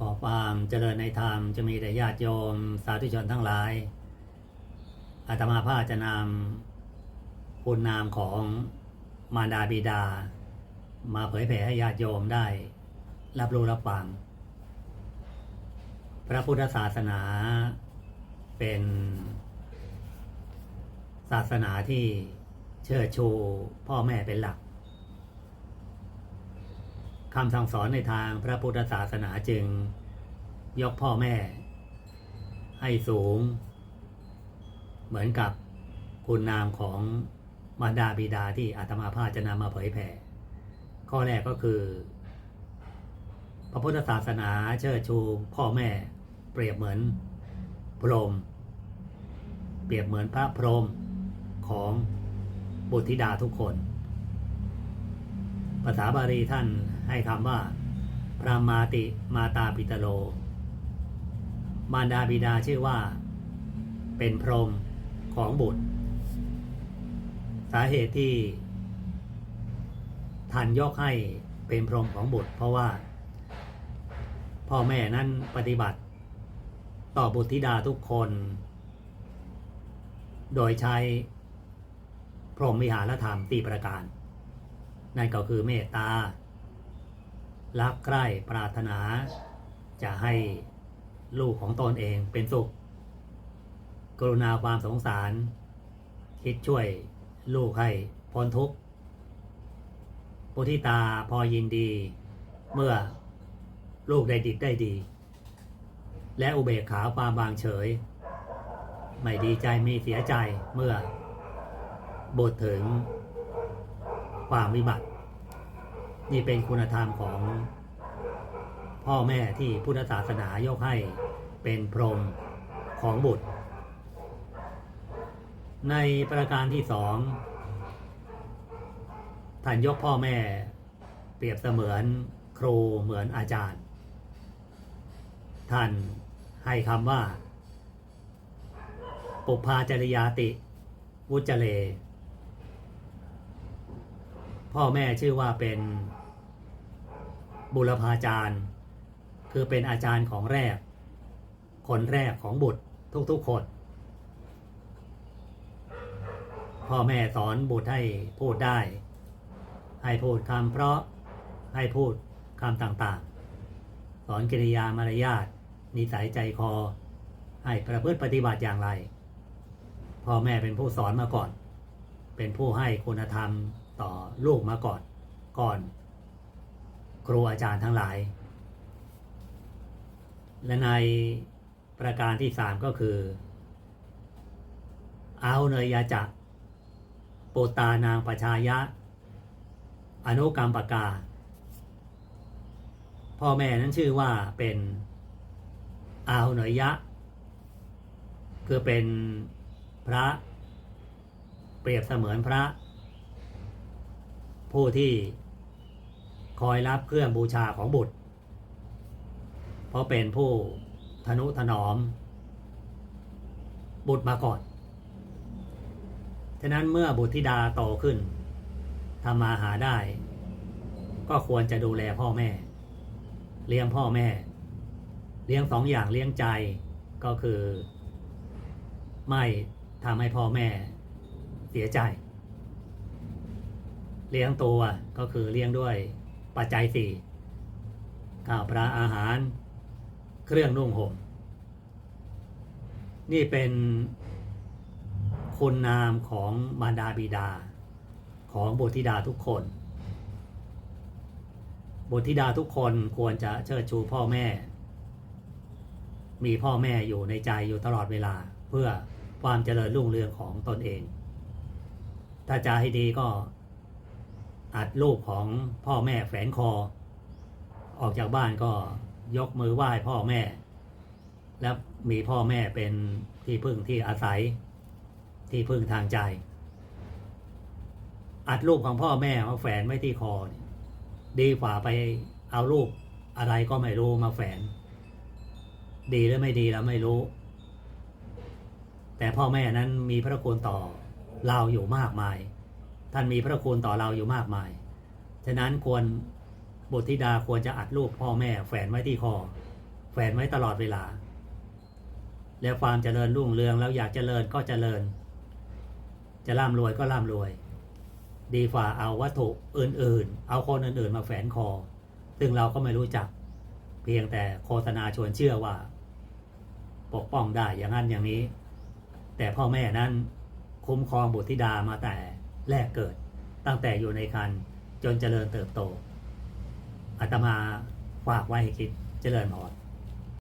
ขอความเจริญในธรรมจะมีแต่ญาติโยมสาธุชนทั้งหลาย อาตมาภาพจะนำคุณนามของมารดาบิดา มาเผยแผ่ให้ญาติโยมได้ รับรู้รับฟัง พระพุทธศาสนาเป็น ศาสนาที่เชิดชูพ่อแม่เป็นหลัก คำสั่งสอนในทางพระพุทธศาสนาจึง ยกพ่อแม่ ให้สูง เหมือนกับคุณนามของมารดาบิดาที่อาตมาภาจะนำมาเผยแผ่ ข้อแรกก็คือ พระพุทธศาสนาเชิดชูพ่อแม่เปรียบเหมือนพรหมเปรียบเหมือนพระพรหมของบุตรธิดาทุกคน ภาษาบาลีท่าน ให้คำว่า พระมาติมาตาปิตโล มารดาบิดาชื่อว่า เป็นพรหมของบุตร สาเหตุที่ท่านยกให้เป็นพรหมของบุตร เพราะว่า พ่อแม่นั้นปฏิบัติ ต่อบุตรธิดาทุกคน โดยใช้พรหมวิหารธรรมตีประการ นั่นก็คือเมตตา รักใคร่ปรารถนา จะให้ลูกของตนเองเป็นสุข กรุณาความสงสาร คิดช่วยลูกให้พ้นทุกข์ปุทิตาพอยินดี เมื่อลูกได้ดิบได้ดี และอุเบกขาความบางเฉย ไม่ดีใจมีเสียใจเมื่อ บทถึงความวิบัติ นี่เป็นคุณธรรมของพ่อแม่ที่พุทธศาสนายกให้เป็นพรหมของบุตร ในประการที่สองท่านยกพ่อแม่เปรียบเสมือนครูเหมือนอาจารย์ ท่านให้คำว่า ปุพพาจริยาติ วุจเล พ่อแม่ชื่อว่าเป็นบุรพาจารย์ คือเป็นอาจารย์ของแรก คนแรกของบุตรทุกๆคน พ่อแม่สอนบุตรให้พูดได้ ให้พูดคำเพราะให้พูดคำต่างๆ สอนกิริยามารยาทนิสัยใจคอ ให้ประพฤติปฏิบัติอย่างไร พ่อแม่เป็นผู้สอนมาก่อน เป็นผู้ให้คุณธรรม ต่อลูกมาก่อนก่อน ครูอาจารย์ทั้งหลาย และในประการที่สามก็คือ เอาเนยยาจักปุตานางปชายะ อนุกรรมปกา พ่อแม่นั้นชื่อว่าเป็นอาหุเนยยะ คือเป็นพระเปรียบเสมือนพระ ผู้ที่คอยรับเครื่องบูชาของบุตร เพราะเป็นผู้ทนุถนอม บุตรมาก่อน ฉะนั้นเมื่อบุตรธิดาโตขึ้นทำมาหาได้ ก็ควรจะดูแลพ่อแม่ เลี้ยงพ่อแม่ เลี้ยงสองอย่างเลี้ยงใจก็คือ ไม่ทำให้พ่อแม่เสียใจ เลี้ยงตัวก็คือเลี้ยงด้วยปัจจัยสี่ข้าวปลาอาหาร เครื่องนุ่งห่ม นี่เป็นคุณนามของมารดาบิดา ของบุตรธิดาทุกคน บุตรธิดาทุกคนควรจะเชิดชูพ่อแม่ มีพ่อแม่อยู่ในใจอยู่ตลอดเวลาเพื่อความเจริญรุ่งเรืองของตนเอง ถ้าจะให้ดีก็ อัดรูปของพ่อแม่แฝงคอ ออกจากบ้านก็ยกมือไหว้พ่อแม่ แล้วมีพ่อแม่เป็นที่พึ่งที่อาศัย ที่พึ่งทางใจ อัดรูปของพ่อแม่มาแฝนไว้ที่คอ ดีกว่าไปเอารูปอะไรก็ไม่รู้มาแฝน ดีหรือไม่ดีเราไม่รู้ แต่พ่อแม่นั้นมีพระคุณต่อเราอยู่มากมาย ท่านมีพระคุณต่อเราอยู่มากมาย ฉะนั้นควรบุตรธิดาควรจะอัดรูปพ่อแม่แฝนไว้ที่คอแขวนไว้ตลอดเวลา แล้วความเจริญรุ่งเรืองแล้วอยากเจริญก็เจริญ จะร่ำรวยก็ร่ำรวย ดีฝ่าเอาวัตถุอื่นๆ เอาคนอื่นๆมาแฝนคอ ซึ่งเราก็ไม่รู้จัก เพียงแต่โฆษณาชวนเชื่อว่า ปกป้องได้อย่างนั้นอย่างนี้ แต่พ่อแม่นั้นคุ้มครองบุตรธิดามาแต่ แรกเกิด ตั้งแต่อยู่ในครรภ์จนเจริญเติบโตอาตมาฝากไว้ให้คิดเจริญพร